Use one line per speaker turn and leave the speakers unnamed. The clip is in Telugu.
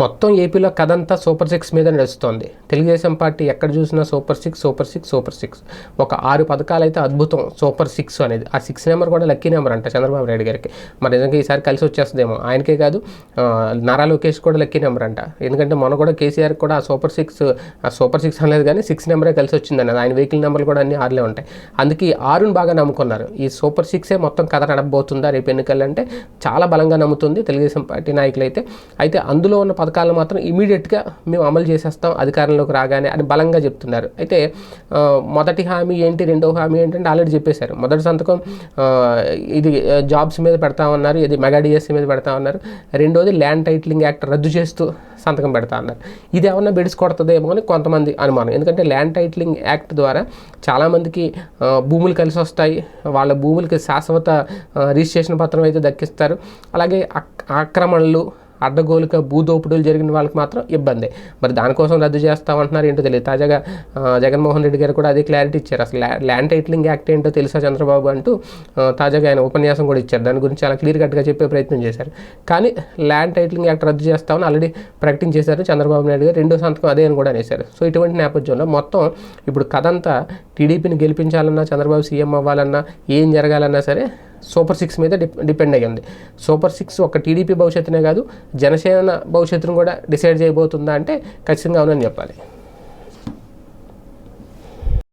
మొత్తం ఏపీలో కథంతా సూపర్ సిక్స్ మీద నడుస్తోంది. తెలుగుదేశం పార్టీ ఎక్కడ చూసినా super six super six super six. ఒక ఆరు పథకాలు అయితే అద్భుతం. సూపర్ సిక్స్ అనేది. ఆ సిక్స్ నెంబర్ కూడా లక్కీ నెంబర్ అంట చంద్రబాబు నాయుడు గారికి. మరి నిజంగా ఈసారి కలిసి వచ్చేస్తుందేమో. ఆయనకే కాదు నారా లోకేష్ కూడా లక్కీ నెంబర్ అంట. ఎందుకంటే మొన్న కూడా కేసీఆర్ కూడా ఆ సూపర్ సిక్స్ ఆ సూపర్ సిక్స్ అనేది కానీ సిక్స్ నెంబరే కలిసి వచ్చిందని ఆయన వెహికల్ నెంబర్లు కూడా అన్ని ఆరులే ఉంటాయి. అందుకే ఈ ఆరుని బాగా నమ్ముకున్నారు. ఈ సూపర్ సిక్సే మొత్తం కథ నడబోతుందా రేపు ఎన్నికలు అంటే చాలా బలంగా నమ్ముతుంది తెలుగుదేశం పార్టీ నాయకులు అయితే అయితే అందులో ఉన్న పథకాలను మాత్రం ఇమీడియట్గా మేము అమలు చేసేస్తాం అధికారంలోకి రాగానే అని బలంగా చెప్తున్నారు. అయితే మొదటి హామీ ఏంటి రెండవ హామీ ఏంటంటే ఆల్రెడీ చెప్పేశారు. మొదటి సంతకం ఇది జాబ్స్ మీద పెడతామన్నారు ఇది మెగా డిఎస్సీ మీద పెడతామన్నారు రెండోది ల్యాండ్ టైటిలింగ్ యాక్ట్ రద్దు చేస్తూ సంతకం పెడతా అన్నారు ఇది ఏమన్నా బెడిసి కొడుతుందేమో అని కొంతమంది అనుమానం. ఎందుకంటే ల్యాండ్ టైటిలింగ్ యాక్ట్ ద్వారా చాలామందికి భూములు కలిసి వస్తాయి. వాళ్ళ భూములకి శాశ్వత రిజిస్ట్రేషన్ పత్రం అయితే దక్కిస్తారు. అలాగే ఆక్రమణలు అడ్డగోలుగా భూదోపుడులు జరిగిన వాళ్ళకి మాత్రం ఇబ్బంది. మరి దానికోసం రద్దు చేస్తామంటున్నారు ఏంటో తెలియదు. తాజాగా జగన్మోహన్ రెడ్డి గారు కూడా అదే క్లారిటీ ఇచ్చారు. అసలు ల్యాండ్ టైటిలింగ్ యాక్ట్ ఏంటో తెలుసా చంద్రబాబు అంటూ తాజాగా ఆయన ఉపన్యాసం కూడా ఇచ్చారు. దాని గురించి చాలా క్లియర్ కట్గా చెప్పే ప్రయత్నం చేశారు. కానీ ల్యాండ్ టైటిలింగ్ యాక్ట్ రద్దు చేస్తామని ఆల్రెడీ ప్రకటించేశారు చంద్రబాబు నాయుడు గారు. రెండో సంతకం అదే అని కూడా అనేశారు. సో ఇటువంటి నేపథ్యంలో మొత్తం ఇప్పుడు కథంతా టీడీపీని గెలిపించాలన్నా చంద్రబాబు సీఎం అవ్వాలన్నా ఏం జరగాలన్నా సరే సూపర్ సిక్స్ మీద డిపెండ్ అయ్యి ఉంది సూపర్ సిక్స్ ఒక టీడీపీ భవిష్యత్తునే కాదు జనసేన భవిష్యత్తును కూడా డిసైడ్ చేయబోతుందా అంటే ఖచ్చితంగా అవునని చెప్పాలి.